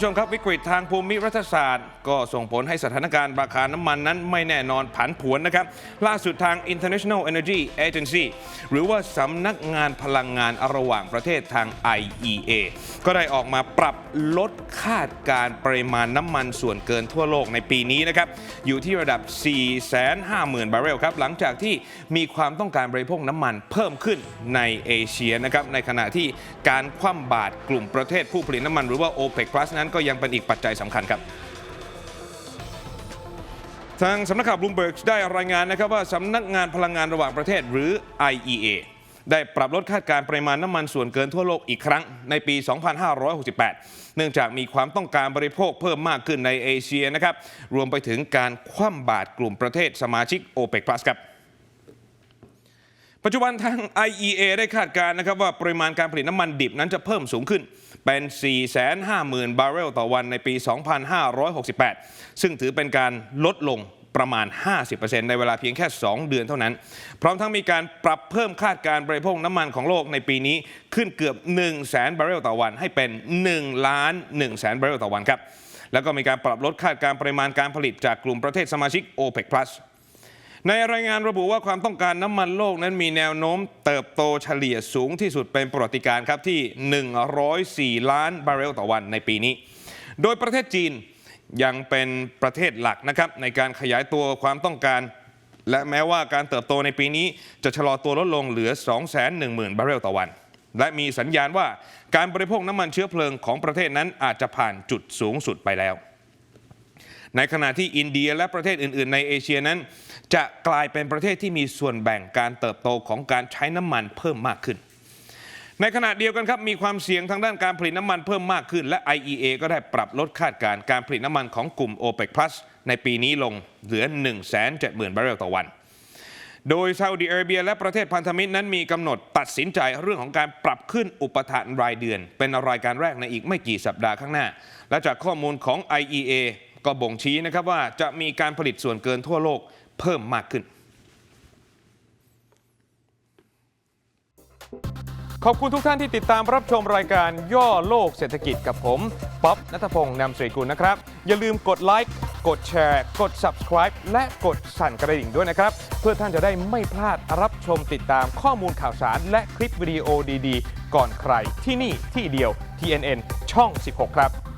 ผู้ชมครับวิกฤตทางภูมิรัฐศาสตร์ ก็ส่งผลให้สถานการณ์ราคาน้ำมันนั้นไม่แน่นอนผันผวนนะครับ ล่าสุดทาง International Energy Agency หรือว่าสำนักงานพลังงานระหว่างประเทศทาง IEA ก็ได้ออกมาปรับลดคาดการปริมาณน้ำมันส่วนเกินทั่วโลกในปีนี้นะครับ อยู่ที่ระดับ 450,000 บาร์เรลครับ หลังจากที่มีความต้องการบริโภคน้ำมันเพิ่มขึ้นในเอเชียนะครับในขณะที่การคว่ำบาตรกลุ่มประเทศผู้ผลิตน้ำมันหรือว่า OPEC Plus นั้นก็ยังเป็นอีกปัจจัยสำคัญครับทางสำนักข่าวบลูมเบิร์กได้รายงานนะครับว่าสำนักงานพลังงานระหว่างประเทศหรือ IEA ได้ปรับลดคาดการณ์ปริมาณน้ำมันส่วนเกินทั่วโลกอีกครั้งในปี 2568 เนื่องจากมีความต้องการบริโภคเพิ่มมากขึ้นในเอเชียนะครับ รวมไปถึงการคว่ำบาตรกลุ่มประเทศสมาชิก OPEC Plus ครับ ปัจจุบันทาง IEA ได้คาดการณ์นะครับว่าปริมาณการผลิตน้ำมันดิบนั้นจะเพิ่มสูงขึ้น เป็น 450,000 บาร์เรลต่อวันในปี 2568 ซึ่งถือเป็นการลดลงประมาณ 50%ในเวลาเพียงแค่ 2 เดือนเท่านั้น พร้อมทั้งมีการปรับเพิ่มคาดการณ์บริโภคน้ำมันของโลกในปีนี้ขึ้นเกือบ 1 0 0 0 0แสนบาร์เรลต่อวัน ให้เป็น1ล้าน1แสนบาร์เรลต่อวันครับ แล้วก็มีการปรับลดคาดการณ์ปริมาณการผลิตจากกลุ่มประเทศสมาชิก OPEC Plus ในรายงานระบุว่าความต้องการน้ำมันโลกนั้นมีแนวโน้มเติบโตเฉลี่ยสูงที่สุดเป็นประวัติการครับที่ 104 ล้านบาร์เรลต่อวันในปีนี้ โดยประเทศจีนยังเป็นประเทศหลักนะครับในการขยายตัวความต้องการ และแม้ว่าการเติบโตในปีนี้จะชะลอตัวลดลงเหลือ 210,000 บาร์เรลต่อวัน และมีสัญญาณว่าการบริโภคน้ำมันเชื้อเพลิงของประเทศนั้นอาจจะผ่านจุดสูงสุดไปแล้ว ในขณะที่อินเดียและประเทศอื่น ๆ ในเอเชียนั้น จะกลายเป็นประเทศที่มีส่วนแบ่งการเติบโตของการใช้น้ำมันเพิ่มมากขึ้น ในขณะเดียวกันครับมีความเสี่ยงทางด้านการผลิตน้ำมันเพิ่มมากขึ้น และ IEA ก็ได้ปรับลดคาดการณ์การผลิตน้ำมันของกลุ่ม OPEC Plus ในปีนี้ลงเหลือ 170,000 บาร์เรลต่อวันโดยซาอุดิอาระเบียและประเทศพันธมิตรนั้นมีกำหนดตัดสินใจเรื่องของการปรับขึ้นอุปทานรายเดือน เป็นรายการแรกในอีกไม่กี่สัปดาห์ข้างหน้า และจากข้อมูลของ IEA ก็บ่งชี้นะครับว่าจะมีการผลิตส่วนเกินทั่วโลกเพิ่มมากขึ้น ขอบคุณทุกท่านที่ติดตามรับชมรายการย่อโลกเศรษฐกิจกับผมป๊อบนัทพงศ์นำสรีกุลนะครับ อย่าลืมกดไลค์กดแชร์ กด subscribe และกดสั่นกระดิ่งด้วยนะครับ เพื่อท่านจะได้ไม่พลาดรับชมติดตามข้อมูลข่าวสาร และคลิปวิดีโอดีๆ ก่อนใครที่นี่ที่เดียว TNN ช่อง 16 ครับ